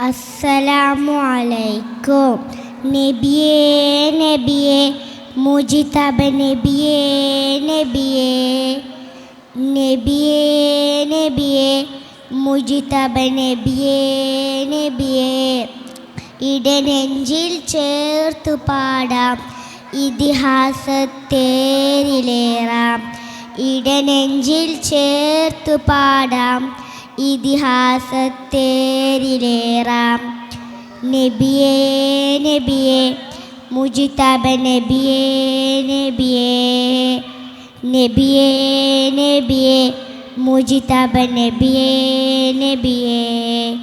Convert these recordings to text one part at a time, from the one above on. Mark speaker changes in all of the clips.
Speaker 1: അസ്സലാമു നബിയേ നബിയേ മുജിതബ നബിയേ നബിയേ. നബിയേ നബിയേ മുജിതബ നബിയേ നബിയേ. ഇടനെഞ്ചിൽ ചേർത്തു പാടാം. ഇതിഹാസത്തേരിലേറാം. ഇടനെഞ്ചിൽ ചേർത്തു പാടാം. ഇതിഹാസത്തേരിലേറാം. നബിയേ നബിയേ മുജിതബ നബിയേ നബിയേ. നബിയേ നബിയേ മുജിതബ നബിയേ നബിയേ.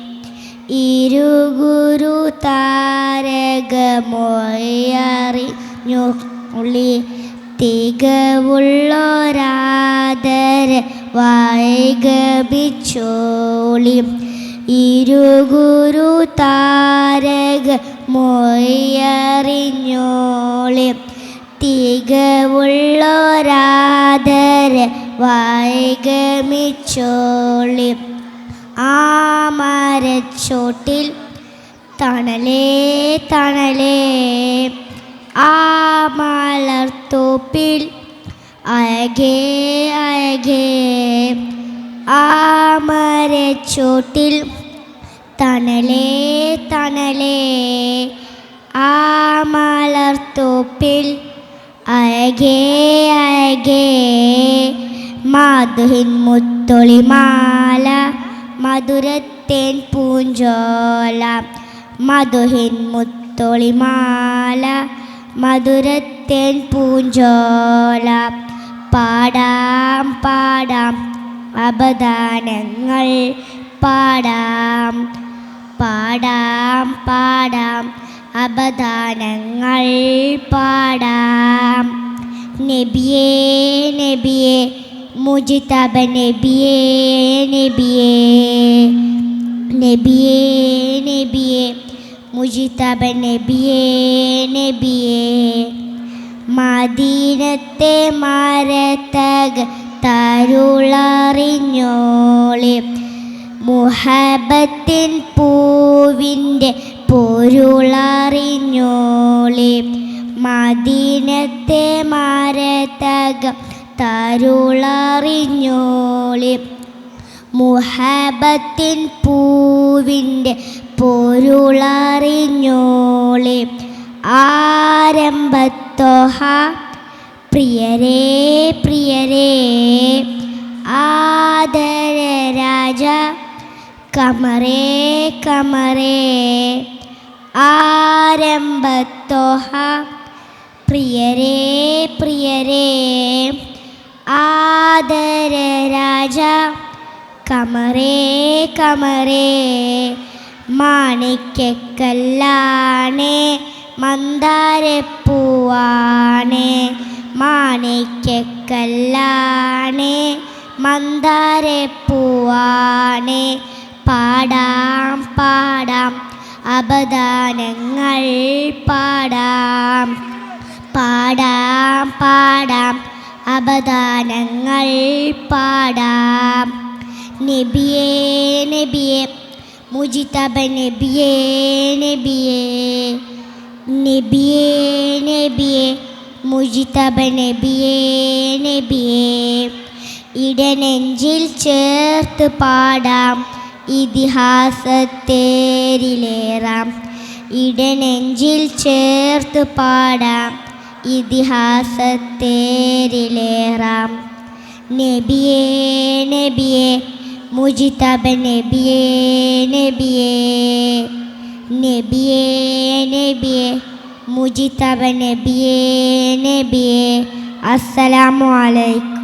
Speaker 1: ഇരുഗുരു താരകമൊയറിഞ്ഞുള്ളി തികവുള്ളൊരാദര വൈകപിച്ചോളി ഇരുഗുരു താരക മൊയറിഞ്ഞോളി തികവുള്ളൊരാദര വൈകമിച്ചോളി ആ തണലേ തണലേ. ആ മലർത്തോപ്പിൽ അഴകേ അഴകേ ആ മരച്ചോട്ടിൽ തണലേ തണലേ ആ മലർത്തോപ്പിൽ അഴകേ അഴകേ മാധുഹിൻ മുത്തൊളിമാല മധുരത്തേൻ പൂഞ്ചോല മധുഹിൻ മുത്തൊളിമാല മധുരത്തേൻ പൂഞ്ചോല. പാടാം പാടാം. അപദാനങ്ങൾ പാടാം. പാടാം പാടാം. അപദാനങ്ങൾ പാടാം. നബിയേ നബിയേ. മുജിതബ നബിയേ നബിയേ. നബിയേ നബിയേ. മുജിതബ നബിയേ നബിയേ. മദീനത്തെ മരത്തക തരുളറിഞ്ഞോളി. മുഹബത്തിൻ പൂവിന്റെ പൊരുളറിഞ്ഞോളി. മദീനത്തെ മരത്തക തരുളറിഞ്ഞോളി. മുഹബത്തിൻ പൂവിന്റെ പൊരുളറിഞ്ഞോളി. ആരംഭത്തോഹ പ്രിയരേ പ്രിയരേ ആദര രാജ കമറേ കമറേ ആരംഭത്തോഹ പ്രിയരേ പ്രിയരേ ആദര രാജ കമറേ കമറേ മാണിക്കല്ലാണേ മന്ദാരപ്പൂവാണേ മാണിക്കല്ലാണേ മന്ദാരപ്പൂവാണേ പാടാം പാടാം അപദാനങ്ങൾ പാടാം. പാടാം പാടാം അപദാനങ്ങൾ പാടാം. നബിയേ നബിയേ മുജിതബ നബിയേ നബിയേ നബിയേ നബിയേ. മുജിതബ നബിയേ നബിയേ ഇടനെഞ്ചിൽ ചേർത്ത് പാടാം ഇതിഹാസത്തേരിലേറാം. ഇടനെഞ്ചിൽ ചേർത്ത് പാടാം ഇതിഹാസത്തേരിലേറാം. നബിയേ നബിയേ മുജിതബ നബിയേ നബിയേ. നബിയേ നബിയേ മുജിതബ നബിയേ നബിയേ അസ്സലാമു അലൈക്കും.